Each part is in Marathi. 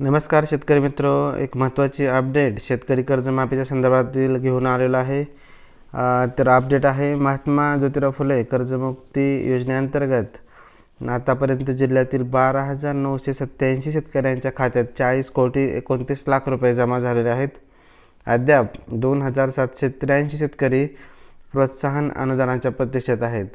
नमस्कार शेतकरी मित्र. एक महत्त्वाची अपडेट शेतकरी कर्जमाफीच्या संदर्भातील घेऊन आलेलो आहे. तर अपडेट आहे महात्मा ज्योतिराव फुले कर्जमुक्ती योजनेअंतर्गत आतापर्यंत जिल्ह्यातील बारा हजार नऊशे सत्त्याऐंशी शेतकऱ्यांच्या खात्यात चाळीस कोटी एकोणतीस लाख रुपये जमा झालेले आहेत. अद्याप दोन हजार सातशे त्र्याऐंशी शेतकरी प्रोत्साहन अनुदानाच्या प्रतीक्षेत आहेत.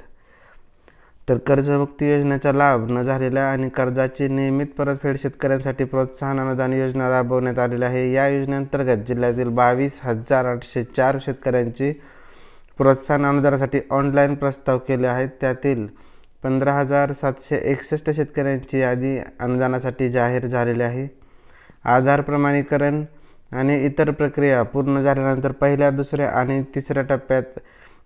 तर कर्जमुक्ती योजनेचा लाभ न झालेल्या आणि कर्जाची नियमित परतफेड शेतकऱ्यांसाठी प्रोत्साहन अनुदान योजना राबवण्यात आलेली आहे. या योजनेअंतर्गत जिल्ह्यातील बावीस हजार आठशे चार शेतकऱ्यांची प्रोत्साहन अनुदानासाठी ऑनलाईन प्रस्ताव केले आहेत. त्यातील पंधरा हजार सातशे एकसष्ट शेतकऱ्यांची यादी अनुदानासाठी जाहीर झालेली आहे. आधार प्रमाणीकरण आणि इतर प्रक्रिया पूर्ण झाल्यानंतर पहिल्या दुसऱ्या आणि तिसऱ्या टप्प्यात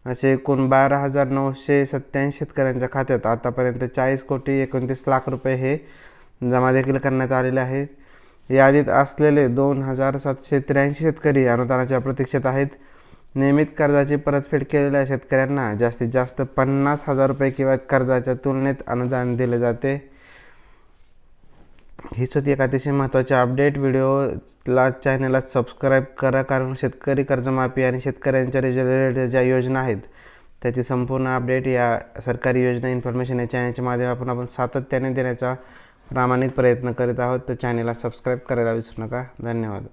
असे एकूण बारा हजार नऊशे सत्त्याऐंशी शेतकऱ्यांच्या खात्यात आतापर्यंत चाळीस कोटी एकोणतीस लाख रुपये हे जमा देखील करण्यात आलेले आहेत यादीत असलेले दोन हजार सातशे त्र्याऐंशी शेतकरी अनुदानाच्या प्रतीक्षेत आहेत. नियमित कर्जाची परतफेड केलेल्या शेतकऱ्यांना जास्तीत जास्त पन्नास हजार रुपये किंवा कर्जाच्या तुलनेत अनुदान दिले जाते. हीच होती एक अतिशय महत्त्वाची अपडेट. व्हिडिओला चॅनलला सबस्क्राईब करा कारण शेतकरी कर्जमाफी आणि शेतकऱ्यांच्या रिलेटेड ज्या योजना आहेत त्याची संपूर्ण अपडेट या सरकारी योजना इन्फॉर्मेशन या चॅनलच्या माध्यमातून आपण सातत्याने देण्याचा प्रामाणिक प्रयत्न करीत आहोत. तर चॅनलला सबस्क्राईब करायला विसरू नका. धन्यवाद.